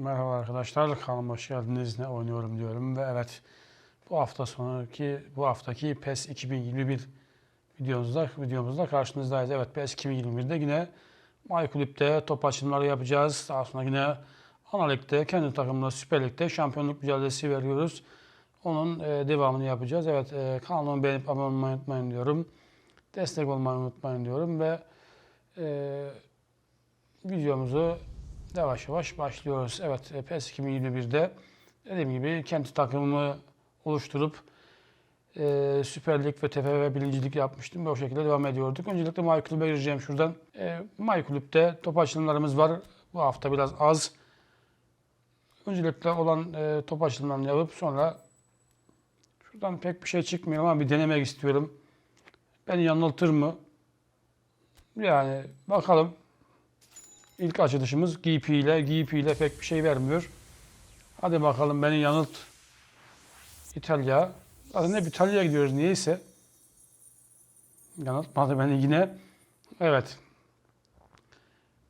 Merhaba arkadaşlar, kanalıma hoş geldiniz. Ne oynuyorum diyorum ve evet bu hafta sonraki bu haftaki PES 2021 videomuzda videomuzda karşınızdayız. Evet PES 2021'de yine MyClub'de top açılımları yapacağız. Daha sonra yine Ana Lig'de kendi takımla Süper Lig'de şampiyonluk mücadelesi veriyoruz. Onun e, devamını yapacağız. Evet e, kanalımı beğenip abone olmayı unutmayın diyorum. Destek olmayı unutmayın diyorum ve e, videomuzu yavaş yavaş başlıyoruz. Evet e, PES 2021'de dediğim gibi kendi takımımı oluşturup e, Süper Lig ve TFF birincilik yapmıştım ve o şekilde devam ediyorduk. Öncelikle MyClub'e gireceğim şuradan. E, MyClub'de top açılımlarımız var. Bu hafta biraz az. Öncelikle olan e, top açılımlarını yapıp sonra şuradan pek bir şey çıkmıyor ama bir denemek istiyorum. Beni yanıltır mı? Yani bakalım. İlk açılışımız GP ile. GP ile pek bir şey vermiyor. Hadi bakalım beni yanılt. İtalya. Zaten hep İtalya'ya gidiyoruz niyeyse. Yanıltmadı beni yine. Evet.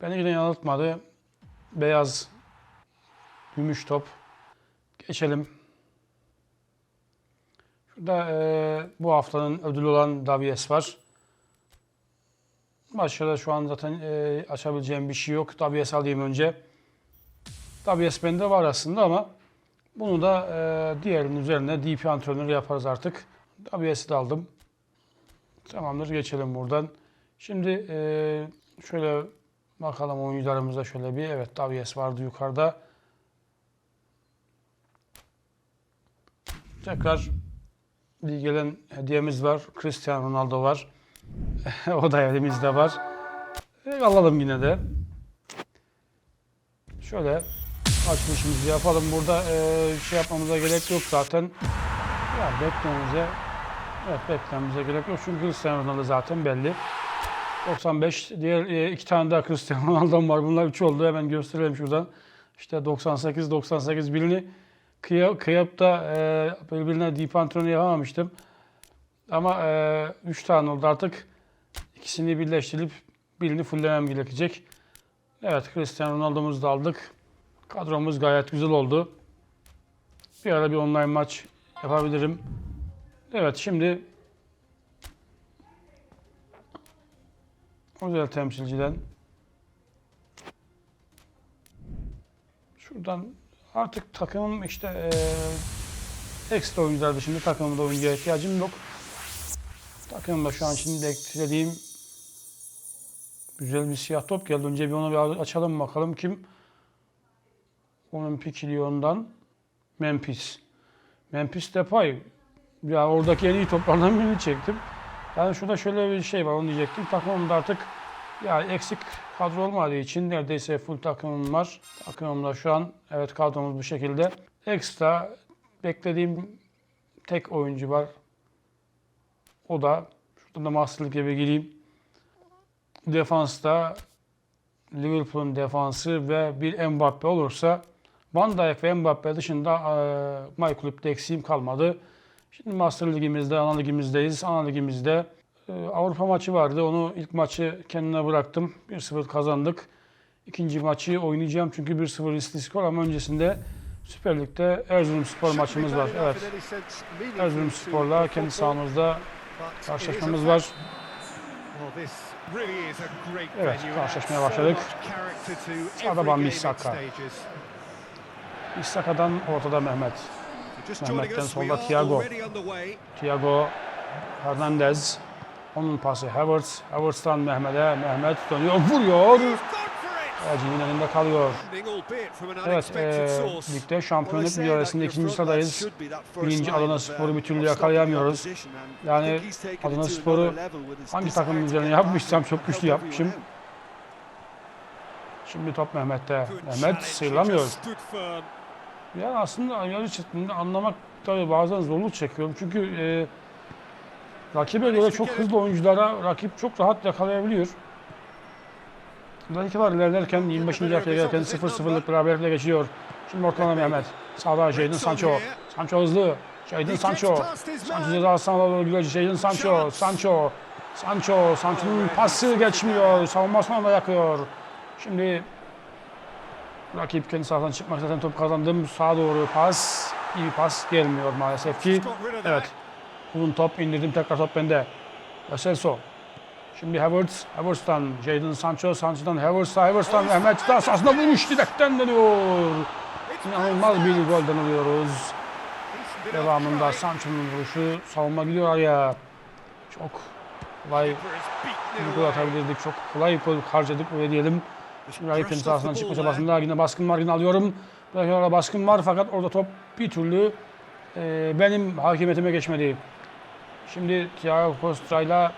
Beni yine yanıltmadı. Beyaz gümüş top. Geçelim. Şurada eee, bu haftanın ödülü olan Davies var. Başka da şu an zaten eee, açabileceğim bir şey yok. Davies alayım önce. Davies bende var aslında ama bunu da eee diğerinin üzerine DP antrenörü yaparız artık. Davies'i de aldım. Tamamdır geçelim buradan. Şimdi eee, şöyle bakalım oyuncularımıza şöyle bir. Evet Davies vardı yukarıda. Tekrar gelen hediyemiz var. Cristiano Ronaldo var. o da elimizde var. E, alalım yine de. Şöyle açılışımızı yapalım. Burada e, şey yapmamıza gerek yok zaten. Ya beklememize evet beklememize gerek yok. Çünkü Cristiano Ronaldo zaten belli. 95 diğer e, iki tane daha Cristiano Ronaldo'm var. Bunlar üç oldu. Hemen gösterelim şuradan. İşte 98 98 birini kıya, kıyıp da e, birbirine deep antrenörü yapamamıştım. Ama 3 tane oldu artık. İkisini birleştirip birini fullemem gerekecek. Evet Cristiano Ronaldo'muzu da aldık. Kadromuz gayet güzel oldu. Bir ara bir online maç yapabilirim. Evet şimdi özel temsilciden şuradan artık takımım işte eee, ekstra oyuncular dışında takımımda oyuncuya ihtiyacım yok. Takımımda şu an şimdi beklediğim güzel bir siyah top geldi. Önce bir onu bir açalım bakalım kim? Olimpik Lyon'dan Memphis. Memphis Depay. Ya oradaki en iyi toplardan birini çektim. Yani şurada şöyle bir şey var onu diyecektim. Takımımda artık ya eksik kadro olmadığı için neredeyse full takımım var. Takımımda şu an evet kadromuz bu şekilde. Ekstra beklediğim tek oyuncu var. O da şuradan da masterlık gibi gireyim. Defansta Liverpool'un defansı ve bir Mbappe olursa Van Dijk ve Mbappe dışında e, My Club'de eksiğim kalmadı. Şimdi Master Ligimizde, Ana Ligimizdeyiz. Ana Ligimizde e, Avrupa maçı vardı. Onu ilk maçı kendine bıraktım. 1-0 kazandık. İkinci maçı oynayacağım çünkü 1-0 riskli skor ama öncesinde Süper Lig'de Erzurumspor maçımız var. Evet. Erzurumspor'la kendi sahamızda karşılaşmamız var. Evet, karşılaşmaya başladık. Sağda Van Bissaka. İstaka'dan ortada Mehmet. Mehmet'ten solda Thiago. Thiago Hernandez. Onun pası Havertz. Havertz'tan Mehmet'e. Mehmet dönüyor, vuruyor. Hacı'nın önünde kalıyor. Evet, e, ligde şampiyonluk mücadelesinde ikinci sıradayız. Birinci Adana Spor'u bir türlü yakalayamıyoruz. Yani Adana Spor'u hangi takım üzerine yapmışsam çok güçlü yapmışım. Şimdi top Mehmet'te. Mehmet sıyrılamıyor. Yani aslında yarı çizginde anlamak tabii bazen zorluk çekiyorum. Çünkü e, rakibe göre çok hızlı oyunculara rakip çok rahat yakalayabiliyor. Dakikalar ilerlerken 25. dakikaya gelirken 0-0'lık beraberlikle geçiyor. Şimdi ortalama Mehmet. Sağda Jadon Sancho. Sancho hızlı. Jadon Sancho. Sancho ceza sahasına doğru gidiyor. Jadon Sancho. Sancho. Sancho. Sancho'nun pası geçmiyor. Savunmasına da yakıyor. Şimdi Rakip kendi sahadan çıkmak zaten top kazandım. Sağa doğru pas. İyi bir pas gelmiyor maalesef ki. Evet. Uzun top indirdim tekrar top bende. Lo Celso. Şimdi Havertz. Havertz'tan Jadon Sancho. Sancho'dan Havertz'a. Havertz'tan Mehmet daha sahasında vuruş direkten dönüyor. İnanılmaz bir golden alıyoruz. Devamında. Sancho'nun vuruşu savunma gidiyor araya. Çok kolay bir gol atabilirdik. Çok kolay gol harcadık öyle diyelim. Şimdi rakip kendi sahasından çıkma çabasında yine baskın var yine alıyorum. Belki orada baskın var fakat orada top bir türlü e, benim hakimiyetime geçmedi. Şimdi Thiago Costa ile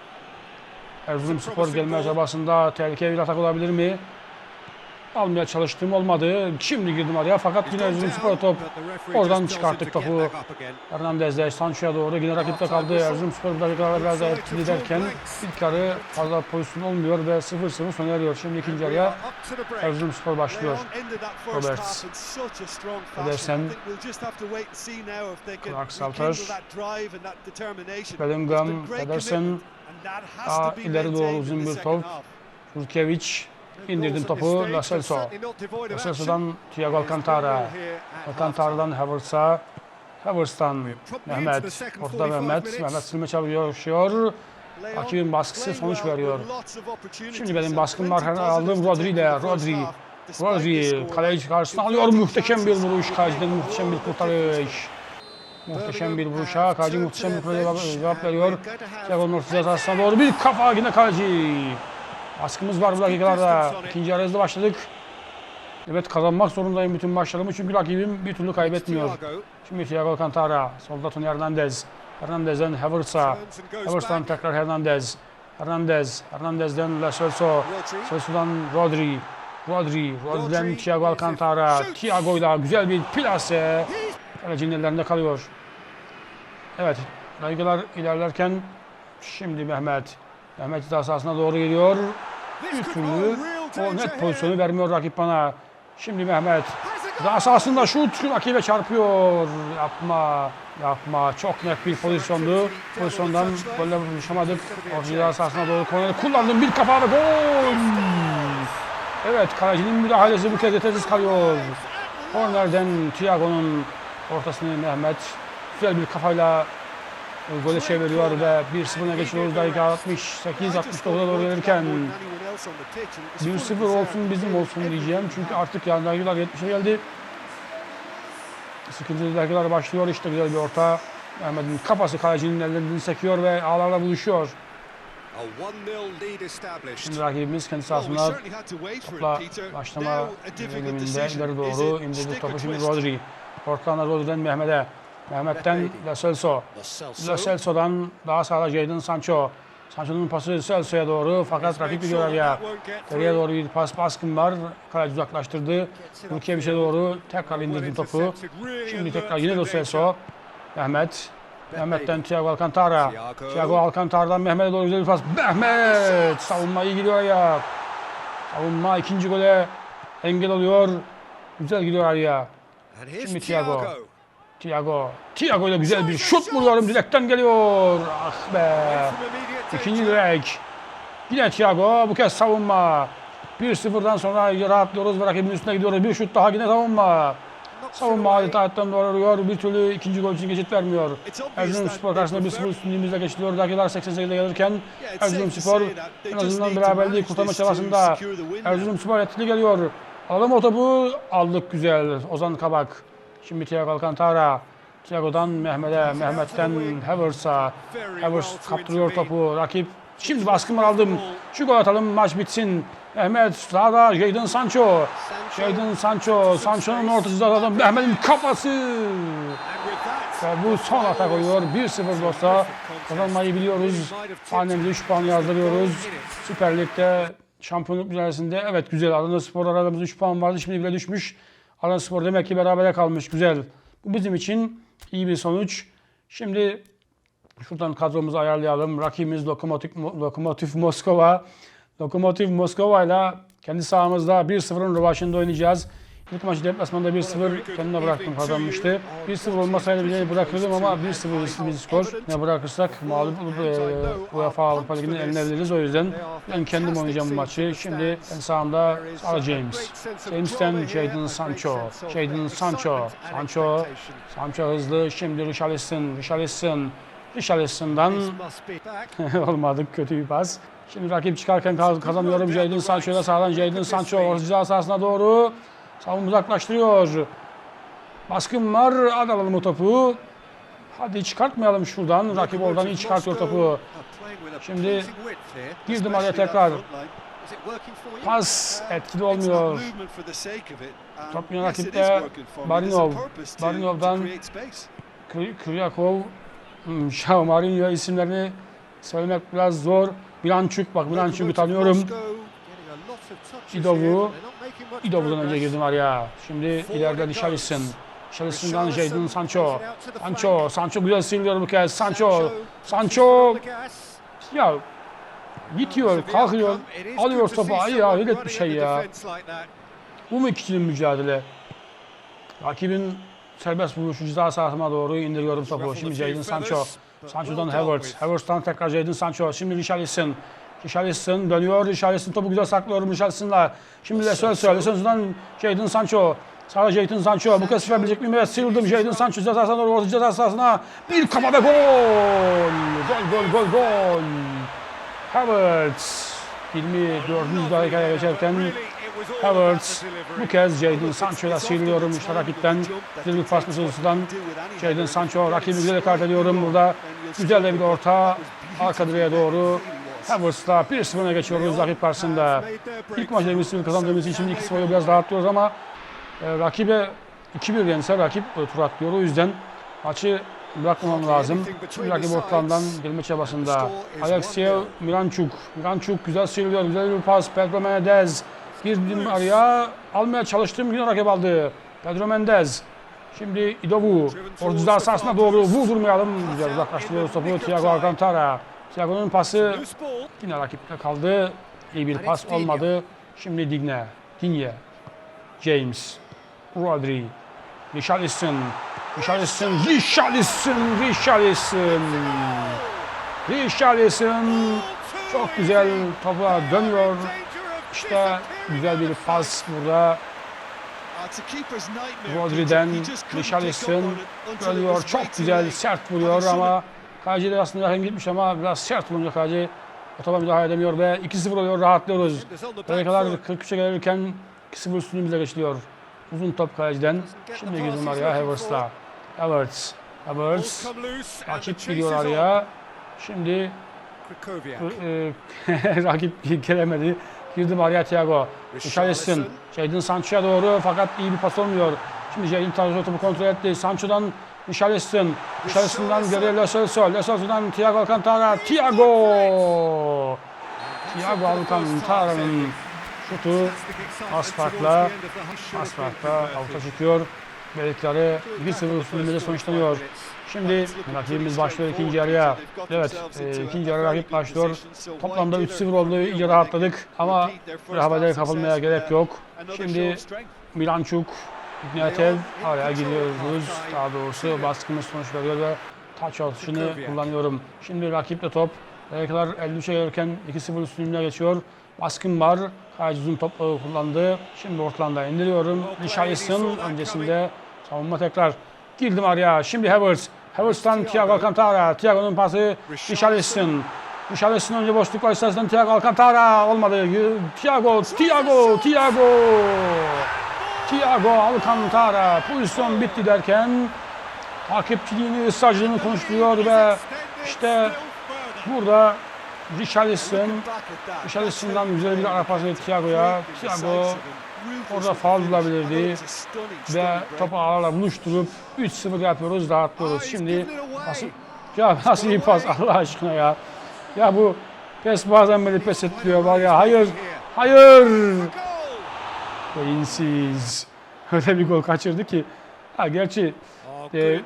Erzurumspor gelme çabasında tehlikeli bir atak olabilir mi? Almaya çalıştım olmadı. Şimdi girdim araya fakat yine Erzurumspor top oradan çıkarttık topu. Hernandez'de Sancho'ya doğru yine rakipte kaldı. Erzurumspor dakikalarda biraz daha etkili derken ilk fazla pozisyon olmuyor ve 0-0 sona eriyor. Şimdi ikinci yarıya Erzurumspor başlıyor. Roberts. Edersen. Clark Salter. Bellingham, Ederson. Aa, ileri doğru uzun bir top. Jurkevic indirdim topu. Lo Celso. Lo Celso'dan Thiago Alcantara. Alcantara'dan Havertz'a. Havertz'tan Mehmet. Ortada Mehmet. Mehmet silme çalışıyor. Rakibin baskısı sonuç veriyor. Şimdi benim baskım var. Hemen aldım Rodri ile. Rodri. Rodri kaleci karşısına alıyor. Muhteşem bir vuruş. Kaleciden muhteşem bir kurtarış. Muhteşem bir vuruşa. Kaleci muhteşem bir kurtarışa cevap veriyor. Thiago'nun orta cezasına doğru bir kafa yine kaleci. Baskımız var bu dakikalarda. İkinci hızlı başladık. Evet kazanmak zorundayım bütün maçlarımı çünkü rakibim bir türlü kaybetmiyor. Şimdi Thiago Alcantara, solda Tony Hernandez. Hernandez'den Havertz'a. Havertz'tan tekrar Hernandez. Hernandez, Hernandez'den Lo Celso. Celso'dan Rodri. Rodri, Rodri'den Thiago Alcantara. Thiago'yla güzel bir plase. Kalecinin ellerinde kalıyor. Evet, dakikalar ilerlerken şimdi Mehmet. Mehmet ceza sahasına doğru geliyor. Bir türlü o net pozisyonu vermiyor rakip bana. Şimdi Mehmet. Ceza sahasında şut rakibe çarpıyor. Yapma, yapma. Çok net bir pozisyondu. Pozisyondan golle buluşamadık. O ceza sahasına doğru korneri kullandım. Bir kafa ve gol. Evet, kalecinin müdahalesi bu kez yetersiz kalıyor. Kornerden Thiago'nun ortasını Mehmet güzel bir kafayla e, gole çeviriyor ve 1-0'a geçiyoruz dakika 68-69'a doğru gelirken 1-0 olsun bizim olsun diyeceğim çünkü artık yani dakikalar 70'e geldi. Sıkıntılı dakikalar başlıyor işte güzel bir orta. Mehmet'in kafası kalecinin ellerini sekiyor ve ağlarla buluşuyor. Şimdi rakibimiz kendi sahasında topla başlama bölümünde ileri doğru indirdi topu şimdi Rodri. Ortadan Rodri'den Mehmet'e. Mehmet'ten Lo Celso. Lo Celso'dan daha sağda Jadon Sancho. Sancho'nun pası Celso'ya doğru fakat rakip gidiyor araya. Geriye doğru bir pas baskın var. Kaleci uzaklaştırdı. Ülkemiş'e doğru tekrar indirdi topu. Şimdi tekrar yine Lo Celso. Mehmet. Mehmet'ten Thiago Alcantara. Thiago Alcantara'dan Mehmet'e doğru güzel bir pas. Mehmet! Savunma iyi gidiyor ya. Savunma ikinci gole engel oluyor. Güzel gidiyor araya. Şimdi Thiago. Thiago. Thiago ile güzel bir şut vuruyorum. Direkten geliyor. Ah be. İkinci direk. Yine Thiago. Bu kez savunma. 1-0'dan sonra rahatlıyoruz ve rakibin üstüne gidiyoruz. Bir şut daha yine savunma. Savunma adeta hayattan doğru arıyor. Bir türlü ikinci gol için geçit vermiyor. Erzurumspor karşısında 1-0 üstünlüğümüzle geçiliyor. Dakikalar 88'e gelirken Erzurumspor en azından beraberliği kurtarma çabasında. Erzurumspor etkili geliyor. Alalım o topu. Aldık güzel. Ozan Kabak. Şimdi Thiago Alcantara. Thiago'dan Mehmet'e, Mehmet'ten Havertz'a. Havertz kaptırıyor topu. Rakip Şimdi baskın aldım. Şu gol atalım maç bitsin. Mehmet sağda Jadon Sancho. Jadon Sancho. Sancho'nun ortasında adam Mehmet'in kafası. Ve bu son atak oluyor. 1-0 olsa kazanmayı biliyoruz. Annemize 3 puan yazdırıyoruz. Süper Lig'de şampiyonluk mücadelesinde evet güzel. Adana Spor aramızda 3 puan vardı. Şimdi bile düşmüş. Adana Spor demek ki berabere kalmış. Güzel. Bu bizim için iyi bir sonuç. Şimdi Şuradan kadromuzu ayarlayalım. Rakibimiz Lokomotiv, Lokomotiv Moskova. Lokomotiv Moskova ile kendi sahamızda 1-0'ın rövaşında oynayacağız. İlk maçı deplasmanda 1-0 kendine bıraktım kazanmıştı. 1-0 olmasaydı bile bırakırdım ama 1-0 bir skor. Ne bırakırsak mağlup olup e, UEFA Avrupa Ligi'nin eline veririz. O yüzden ben kendim oynayacağım bu maçı. Şimdi en sağımda Sarah James. James'ten Jadon Sancho. Jadon Sancho. Sancho. Sancho hızlı. Şimdi Richarlison. Richarlison. Richarlison'dan olmadı kötü bir pas. Şimdi rakip çıkarken kaz- kazanıyorum. Jadon Sancho'ya sağdan Jadon Sancho ceza sahasına doğru savunma uzaklaştırıyor. Baskın var. Hadi alalım o topu. Hadi çıkartmayalım şuradan. Rakip oradan iyi çıkartıyor topu. Şimdi girdim araya tekrar. Pas etkili olmuyor. Top yine rakipte. Barinov. Barinov'dan Kry- Kryakov, hmm, Marinho isimlerini söylemek biraz zor. Milançuk, bak Milançuk'u tanıyorum. İdovu. İdovu'dan önce girdim araya. Şimdi ileride Richarlison. Richarlison'dan Jadon Sancho. Sancho, Sancho güzel siliyor bu kez. Sancho, Sancho ya bitiyor, kalkıyor, alıyor topu. Ay ya hayret bir şey ya. Bu mu ikilinin mücadele? Rakibin serbest vuruşu ceza sahasına doğru indiriyorum topu. Şimdi Jadon Sancho. Sancho'dan Havertz. Havertz'tan tekrar Jadon Sancho. Şimdi Richarlison. Richarlison dönüyor. Richarlison topu güzel saklıyorum Richarlison'la. Şimdi de söz söyle. Sözünden Jadon Sancho. Sağda Jadon Sancho. Bu kez sıçrayabilecek miyim? Evet sıyrıldım. Jadon Sancho ceza sahasına doğru orta ceza sahasına. Bir kafa ve gol. Gol gol gol gol. Havertz. 24. dakikaya geçerken Havertz bu kez Jadon Sancho'ya sıyrılıyorum işte rakipten. Güzel bir pas meselesinden Jadon Sancho rakibi güzel kart ediyorum burada. Güzel de bir orta arka direğe doğru. 1-0 öne geçiyoruz rakip karşısında. İlk maçta 1-0 kazandığımız için şimdi 2-0'ı biraz rahatlıyoruz ama e, rakibe 2-1 yense rakip e, tur atlıyor. O yüzden maçı bırakmamam lazım. Şimdi rakip ortalarından gelme çabasında. Alexey Miranchuk. Miranchuk güzel sıyrılıyor. Güzel bir pas. Pedro Menendez. Girdim araya. Almaya çalıştım. Yine rakip aldı. Pedro Menendez. Şimdi İdovu. Ceza sahasına doğru vurdurmayalım. Güzel uzaklaştırıyoruz topu. Thiago Alcantara. Thiago'nun pası yine rakipte kaldı. İyi bir pas olmadı. Şimdi Digne. Digne. James. Rodri. Richarlison. Richarlison. Richarlison. Richarlison. Richarlison. Çok güzel topa dönüyor. İşte güzel bir pas burada. Rodri'den Richarlison dönüyor. Çok güzel sert vuruyor ama kaleci de aslında yakın gitmiş ama biraz sert vurunca kaleci o topa müdahale edemiyor ve 2-0 oluyor rahatlıyoruz. Dakikalar 43'e gelirken 2-0 üstünlüğümüze geçiliyor. Uzun top kaleciden. Şimdi girdim araya Havertz'la. Havertz. Havertz. Rakip gidiyor araya. Şimdi e, rakip gelemedi. Girdim araya Thiago. Richarlison. Jadon Sancho'ya doğru fakat iyi bir pas olmuyor. Şimdi Jadon Sancho topu kontrol etti. Sancho'dan Richarlison. Richarlison'dan geriye Lo Celso. Lo Celso'dan Thiago Alcantara. Thiago! Thiago Alcantara'nın şutu az farkla avuta çıkıyor. Böylelikle 1-0 üstünlüğümüzde sonuçlanıyor. Şimdi rakibimiz başlıyor ikinci yarıya. Evet, e, ikinci yarı rakip başlıyor. Toplamda 3-0 oldu, iyice rahatladık ama rehavete kapılmaya gerek yok. Şimdi Milançuk, İgnatev araya gidiyoruz. Daha doğrusu baskımız sonuç veriyor ve taç atışını kullanıyorum. Şimdi rakipte top. Dakikalar 53'e gelirken 2-0 üstünlüğüne geçiyor. Baskın var. Kaleci uzun topları kullandı. Şimdi ortalanda indiriyorum. Richarlison öncesinde savunma tekrar girdim araya. Şimdi Havertz. Havertz'tan Thiago Alcantara. Thiago'nun pası Richarlison. Richarlison önce boşluk var. İstersen Thiago Alcantara olmadı. Thiago, Thiago, Thiago. Thiago Alcantara pozisyon bitti derken takipçiliğini, ısrarcılığını konuşturuyor ve işte burada Richarlison, Richarlison'dan güzel bir ara pası Thiago'ya. Thiago orada faul bulabilirdi ve topu ağlarla buluşturup 3-0 yapıyoruz, rahatlıyoruz. Şimdi nasıl, ya nasıl bir pas Allah aşkına ya. Ya bu pes bazen beni pes ettiriyor var ya. Hayır, hayır. Beyinsiz. Öyle bir gol kaçırdı ki. Ha gerçi e,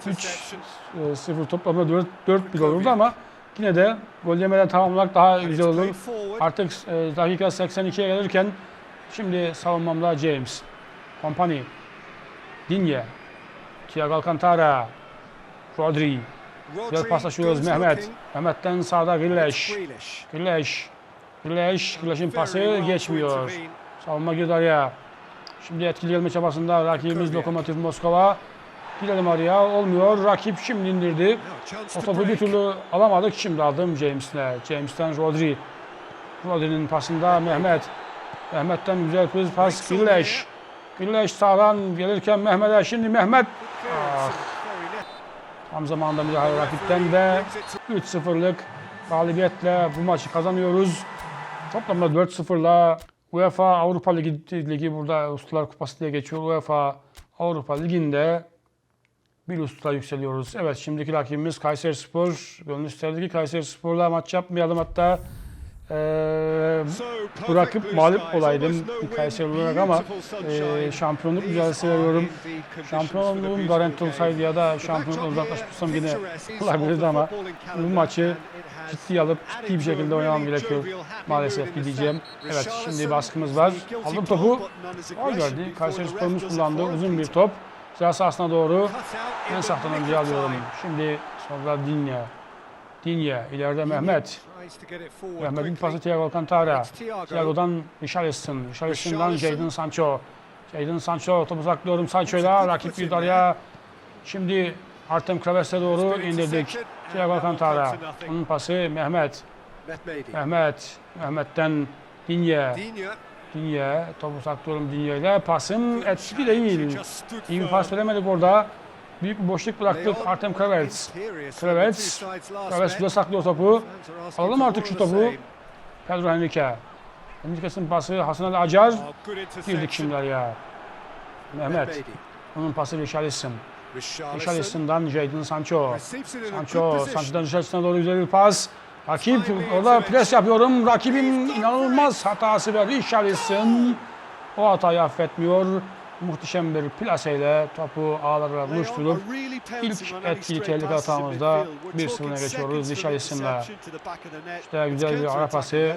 3-0 toplamda 4, 4 bir olurdu ama yine de gol yemeden tamamlamak daha güzel olur. Artık e, dakika 82'ye gelirken şimdi savunmamda James. Kompany. Dinye. Thiago Alcantara. Rodri. Güzel paslaşıyoruz Mehmet. Mehmet'ten sağda Grealish. Grealish. Grealish. Grealish'in pası geçmiyor. Savunma girdi araya. Şimdi etkili gelme çabasında rakibimiz Lokomotiv Moskova. Gidelim araya. Olmuyor. Rakip şimdi indirdi. O topu bir türlü alamadık. Şimdi aldım James'le. James'ten Rodri. Rodri'nin pasında Mehmet. Mehmet'ten güzel bir pas. Grealish. Grealish sağdan gelirken Mehmet'e. Şimdi Mehmet tam zamanında müdahale rakipten ve 3-0'lık galibiyetle bu maçı kazanıyoruz. Toplamda 4-0'la UEFA Avrupa Ligi, Ligi burada Ustalar Kupası diye geçiyor. UEFA Avrupa Ligi'nde bir usta yükseliyoruz. Evet şimdiki rakibimiz Kayserispor. Gönül isterdi ki Kayserispor'la maç yapmayalım hatta eee bırakıp mağlup olaydım Kayseri olarak ama eee, şampiyonluk mücadelesi veriyorum. Şampiyonluğum garanti olsaydı ya da şampiyonlukla uzaklaşmışsam yine olabilirdi ama bu maçı ciddiye alıp ciddi bir şekilde oynamam gerekiyor. Maalesef ki diyeceğim. Evet şimdi baskımız var. Aldım topu. Gol geldi. Kayseri Spor'umuz kullandı. Uzun bir top. Ceza sahasına doğru en sahtan önce alıyorum. Şimdi sonra Dinya. Dinya. ileride Mehmet. Mehmet'in pası Thiago Alcantara. Thiago'dan Richarlison. Richarlison'dan Jadon Sancho. Jadon Sancho topu saklıyorum Sancho'yla. Rakip bir araya. Şimdi Artem Kraves'e doğru indirdik. Thiago Alcantara. Onun pası Mehmet. Mehmet. Mehmet'ten Dinya. Dinya. Topu saklıyorum Dinya'yla. Pasım etkili değil. İyi bir pas veremedik orada. Büyük bir boşluk bıraktık Artem Kravets. Kravets. Kravets güzel saklıyor topu. Alalım artık şu topu. Pedro Henrique. Henrique'sin pası Hasan Ali Acar. Girdik şimdi araya. Mehmet. Onun pası Richarlison. Richarlison'dan Jadon Sancho. Sancho. Sancho'dan Richarlison'a doğru güzel bir pas. Rakip orada pres yapıyorum. Rakibin inanılmaz hatası ve Richarlison o hatayı affetmiyor. Muhteşem bir plaseyle topu ağlara buluşturup ilk etkili tehlike hatamızda 1-0'a geçiyoruz Richarlison'la. İşte güzel bir ara pası.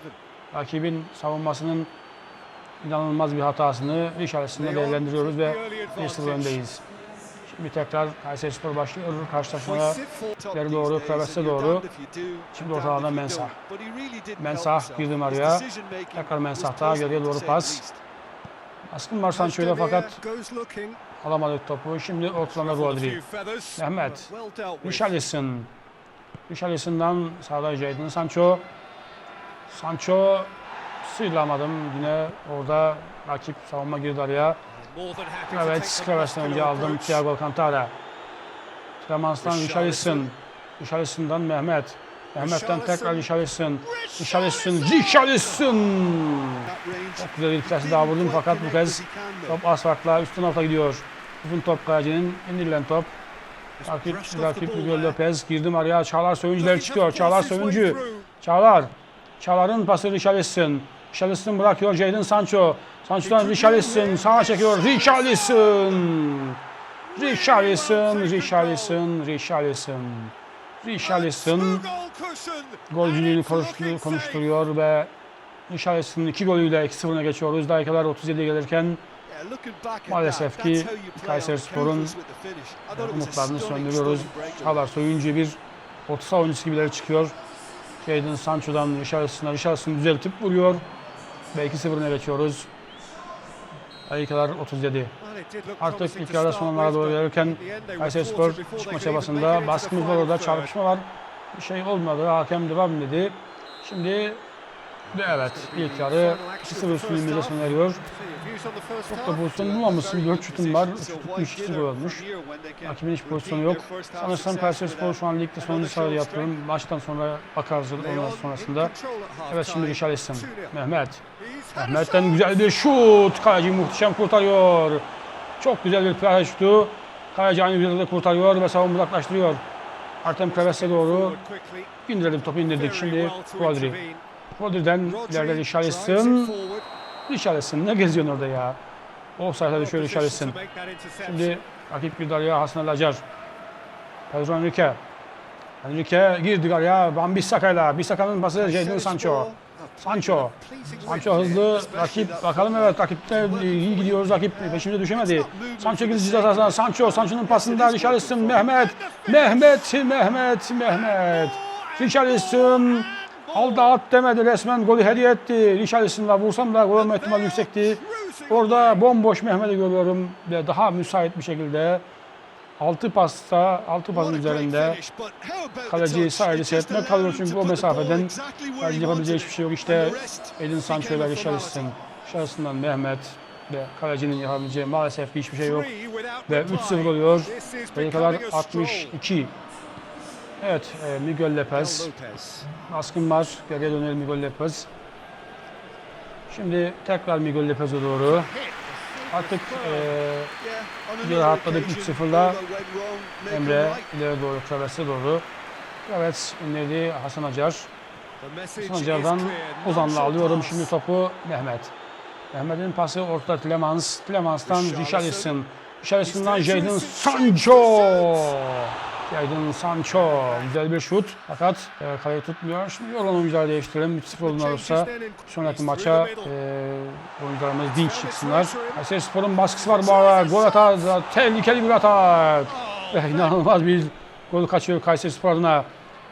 Rakibin savunmasının inanılmaz bir hatasını Richarlison'la değerlendiriyoruz ve 1-0 öndeyiz. Şimdi tekrar Kayserispor başlıyor. Karşılaşmaya ileri doğru, Kravets'e doğru. Şimdi orta alanda Mensah. Mensah girdim araya. Tekrar Mensah'ta geriye doğru pas. Askın var Sancho'yla fakat alamadık topu. Şimdi ortalama Rodri. Mehmet. Richarlison. Richarlison'dan sağda Jadon Sancho. Sancho sıyrılamadım. Yine orada rakip savunma girdi araya. Evet, Kravets'ten önce aldım Thiago Alcantara. Tremans'tan Richarlison. Richarlison'dan Mehmet. Mehmet'ten tekrar Richarlison. Richarlison, Richarlison! Çok güzel bir plase daha vurdum fakat bu kez top asfaltla üstün alta gidiyor. Uzun top Kayacı'nın indirilen top. Rakip, rakip Miguel Lopez. Girdim araya. Çağlar Söyüncüler çıkıyor. Çağlar Söyüncü. Çağlar. Çağlar'ın pası Richarlison. Richarlison bırakıyor Jadon Sancho. Sancho'dan Richarlison sağa çekiyor. Richarlison. Richarlison, Richarlison, Richarlison. Richarlison golcülüğünü konuşturuyor, konuşturuyor ve Richarlison'ın iki golüyle 2-0'ına geçiyoruz. Dakikalar 37 gelirken Maalesef ki Kayserispor'un Kayserispor'un umutlarını söndürüyoruz. Çağlar Soyuncu bir orta saha oyuncusu gibileri çıkıyor. Jadon Sancho'dan Richarlison'a Richarlison düzeltip vuruyor. Ve 2-0'ına geçiyoruz. Dakikalar 37. Artık ilk yarıda sonlara doğru gelirken Kayserispor çıkma çabasında baskımız var orada çarpışma var. Bir şey olmadı. Hakem devam dedi. Şimdi ve evet ilk yarı 2-0 üstünlüğümüze sona eriyor. Çok da pozisyon bulmamışsın. 4 şutun var. 3 tutmuş, 2 gol olmuş. Rakibin hiç pozisyonu yok. Sanırsam Kayserispor şu an ligde sonuncu sırada yapıyorum. Maçtan sonra bakarız ondan sonrasında. Evet şimdi Richarlison. Mehmet. Mehmet'ten güzel bir şut. Kaleci muhteşem kurtarıyor. Çok güzel bir plase şutu. Kaleci aynı güzellikle kurtarıyor ve savunma uzaklaştırıyor. Artem Kraves'e doğru indirelim topu indirdik. Şimdi Rodri. Rodri'den ileride Richarlison. Richarlison ne geziyorsun orada ya? Offside'a düşüyor Richarlison. Şimdi rakip bir araya Hasan Ali Acar. Pedro Henrique. Henrique girdi araya. Van Bissaka'yla. Bissaka'nın pası Jadon Sancho. Sancho. Sancho hızlı. Rakip bakalım evet rakipte iyi gidiyoruz. Rakip peşimize düşemedi. Sancho girdi ceza sahasına. Sancho. Sancho'nun pasında Richarlison. Mehmet. Mehmet. Mehmet. Mehmet. Richarlison. Aldı at demedi resmen golü hediye etti. Richarlison'la vursam da gol olma ihtimali yüksekti. Orada bomboş Mehmet'i görüyorum ve daha müsait bir şekilde 6 pasta, 6 pasın üzerinde kaleciyi sadece seyretmek kalıyor çünkü o mesafeden kaleci yapabileceği hiçbir şey yok. İşte Edin Sancho ile Richarlison, Richarlison'dan Mehmet ve kalecinin yapabileceği maalesef hiçbir şey yok. Ve 3-0 oluyor. Dakikalar 62. Evet, e, Miguel Lopez. Baskın var. Geriye dönelim Miguel Lopez. Şimdi tekrar Miguel Lopez'e doğru. Artık e, rahatladık 3-0'la. Emre ileri doğru, traverse doğru. Evet, önleri Hasan Acar. Hasan Acar'dan Ozan'la alıyorum şimdi topu Mehmet. Mehmet'in pası ortada Tlemans. Tlemens'tan Richarlison. Richarlison'dan Jadon Sancho. Jadon Sancho. Güzel bir şut. Fakat e, kaleyi tutmuyor. Şimdi yolun oyuncuları değiştirelim. 3-0 olursa sonraki maça e, oyuncularımız dinç çıksınlar. Kayseri Spor'un baskısı var bu arada. Gol atar. Tehlikeli bir atak. Ve inanılmaz bir gol kaçıyor Kayseri Spor adına.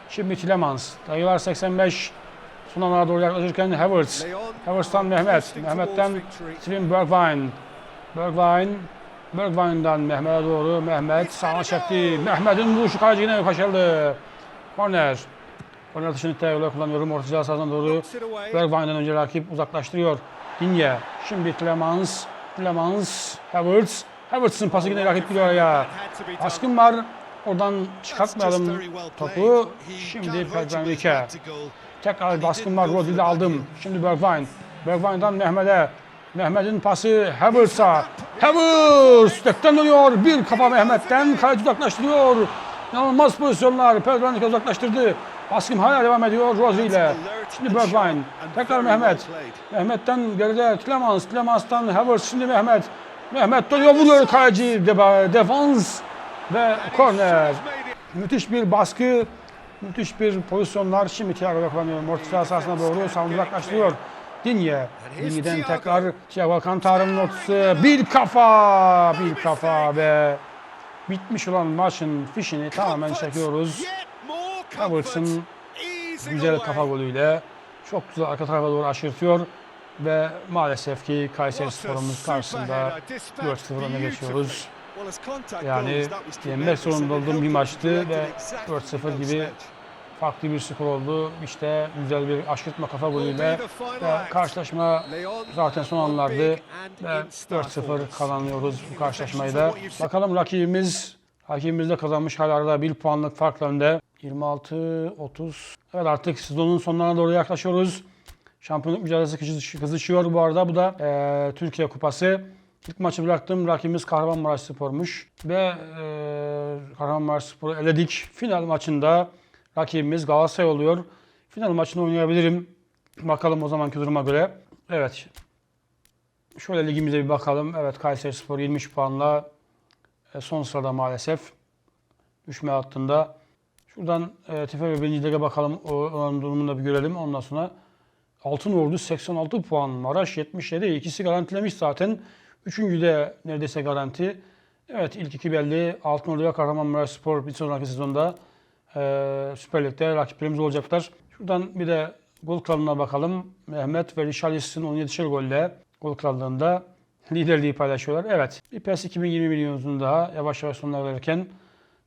Şimdi Tielemans. Dayılar 85. Son anlara doğru yaklaşırken Havertz. Havertz'tan Mehmet. Mehmet'ten Steven Bergwijn. Bergwijn. Bergwijn'dan Mehmet'e doğru. Mehmet sağa çekti. Mehmet'in vuruşu kaleci yine kaçırdı. Korner. Korner dışını tekrar kullanıyorum. Orta ceza sahasına doğru. Bergwijn'den önce rakip uzaklaştırıyor. Dinye. Şimdi Tlemans. Tlemans. Havertz. Havertz'ın pası yine rakip gidiyor ya. Baskın var. Oradan çıkartmayalım topu. Şimdi Pedro Tekrar baskın var. Rodri'de aldım. Şimdi Bergwijn. Bergwijn'dan Mehmet'e. Mehmet'in pası Havertz'a. Havertz! Tekten dönüyor. Bir kafa Mehmet'ten. Kaleci uzaklaştırıyor. İnanılmaz pozisyonlar. Pedro uzaklaştırdı. Baskın hala devam ediyor Rodri ile. Şimdi Bergwijn. Tekrar Mehmet. Mehmet'ten geride Tlemans. Tlemens'tan Havertz. Şimdi Mehmet. Mehmet dönüyor vuruyor kaleci. Defans ve korner. Müthiş bir baskı, müthiş bir pozisyonlar. Şimdi Thiago'da kullanıyor. Orta sahasına doğru savunma uzaklaştırıyor. Dinye. Dinye'den tekrar Thiago Alcantara'nın ortası. Bir kafa, bir kafa ve bitmiş olan maçın fişini tamamen çekiyoruz. Havertz'ın güzel kafa golüyle. Çok güzel arka tarafa doğru aşırtıyor ve maalesef ki Kayseri Spor'umuz karşısında 4-0 öne geçiyoruz. Yani yenmek zorunda olduğum bir maçtı ve 4-0 gibi farklı bir skor oldu. İşte güzel bir aşırtma kafa golüyle ve karşılaşma zaten son anlardı ve 4-0 kazanıyoruz bu karşılaşmayı da. Bakalım rakibimiz Rakibimiz de kazanmış hala arada bir puanlık farkla önde. 26-30. Evet artık sezonun sonlarına doğru yaklaşıyoruz. Şampiyonluk mücadelesi kızış- kızışıyor bu arada. Bu da eee, Türkiye Kupası. İlk maçı bıraktım. Rakibimiz Kahramanmaraş Spor'muş. Ve eee Kahramanmaraş Spor'u eledik. Final maçında rakibimiz Galatasaray oluyor. Final maçını oynayabilirim. Bakalım o zamanki duruma göre. Evet. Şöyle ligimize bir bakalım. Evet Kayseri Spor 23 puanla e, son sırada maalesef. Düşme hattında. Şuradan e, TFF ve birincilere bakalım. O, onun durumunu da bir görelim. Ondan sonra Altın Ordu 86 puan, Maraş 77. İkisi garantilemiş zaten. Üçüncü de neredeyse garanti. Evet ilk iki belli. Altın Ordu ve Kahramanmaraş Spor bir sonraki sezonda e, Süper Lig'de rakiplerimiz olacaklar. Şuradan bir de gol kralına bakalım. Mehmet ve Richarlison 17'şer golle gol krallığında liderliği paylaşıyorlar. Evet bir PES 2020 videomuzun daha yavaş yavaş sonuna gelirken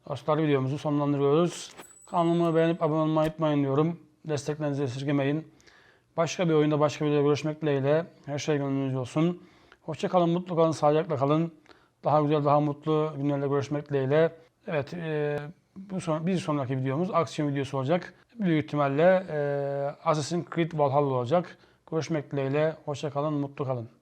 dostlar videomuzu sonlandırıyoruz. Kanalımı beğenip abone olmayı unutmayın diyorum. Desteklerinizi esirgemeyin. Başka bir oyunda başka bir videoda görüşmek dileğiyle. Her şey gönlünüzce olsun. Hoşça kalın, mutlu kalın, sağlıcakla kalın. Daha güzel, daha mutlu günlerle görüşmek dileğiyle. Evet, e, bu son, bir sonraki videomuz aksiyon videosu olacak. Büyük ihtimalle e, Assassin's Creed Valhalla olacak. Görüşmek dileğiyle. Hoşça kalın, mutlu kalın.